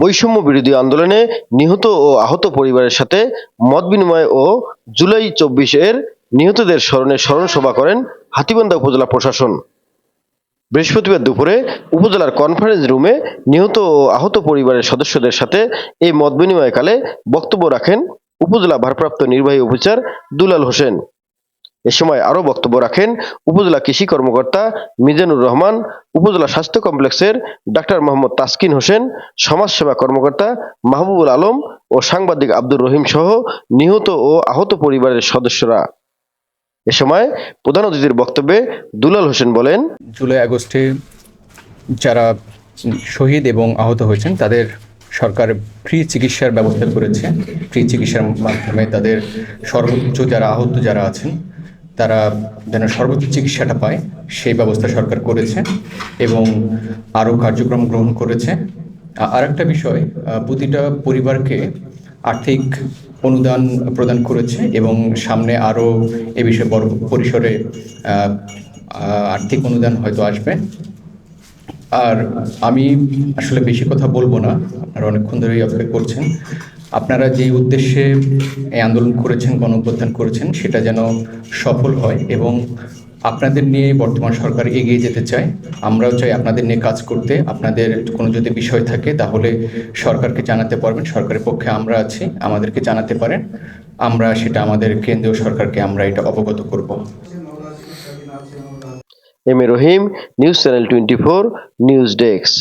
বৈষম্য বিরোধী আন্দোলনে নিহত ও আহত পরিবারের সাথে মত বিনিময় ও জুলাই চব্বিশ এর নিহতদের স্মরণে স্মরণ সভা করেন হাতীবান্ধা উপজেলা প্রশাসন। বৃহস্পতিবার দুপুরে উপজেলার কনফারেন্স রুমে নিহত ও আহত পরিবারের সদস্যদের সাথে এই মত বিনিময়কালে বক্তব্য রাখেন উপজেলা ভারপ্রাপ্ত নির্বাহী অফিসার দুলাল হোসেন। এ সময় আরও বক্তব্য রাখেন উপজেলা কৃষি কর্মকর্তা মিজানুর রহমান, উপজেলা স্বাস্থ্য কমপ্লেক্সের ডাক্তার মোহাম্মদ তাসকিন হোসেন, সমাজসেবা কর্মকর্তা মাহবুবুল আলম ও সাংবাদিক আব্দুর রহিম সহ নিহত ও আহত পরিবারের সদস্যরা। এ সময় প্রধান অতিথির বক্তব্যে দুলাল হোসেন বলেন, জুলাই আগস্টে যারা শহীদ এবং আহত হয়েছেন, তাদের সরকার ফ্রি চিকিৎসার ব্যবস্থা করেছে। ফ্রি চিকিৎসার মাধ্যমে তাদের সর্বোচ্চ যারা আহত যারা আছেন তারা যেন সর্বোচ্চ চিকিৎসাটা পায়, সেই ব্যবস্থা সরকার করেছে এবং আরও কার্যক্রম গ্রহণ করেছে। আ- আরেকটা বিষয় প্রতিটা পরিবারকে আর্থিক অনুদান প্রদান করেছে এবং সামনে আরও এ বিষয়ে বড় পরিসরে আর্থিক অনুদান হয়তো আসবে। আর আমি আসলে বেশি কথা বলব না, আপনারা অনেকক্ষণ ধরেই অপেক্ষা করছেন। আপনারা যেই উদ্দেশ্যে এই আন্দোলন করেছেন গণ করেছেন, সেটা যেন সফল হয় এবং আপনাদের নিয়ে বর্তমান সরকার এগিয়ে যেতে চায়, আমরাও চাই আপনাদের নিয়ে কাজ করতে। আপনাদের কোনো যদি বিষয় থাকে, তাহলে সরকারকে জানাতে পারবেন। সরকারের পক্ষে আমরা আছি, আমাদেরকে জানাতে পারেন। আমরা সেটা আমাদের কেন্দ্রীয় সরকারকে আমরা এটা অবগত করব। M A Rahim, news channel twenty four, news desk.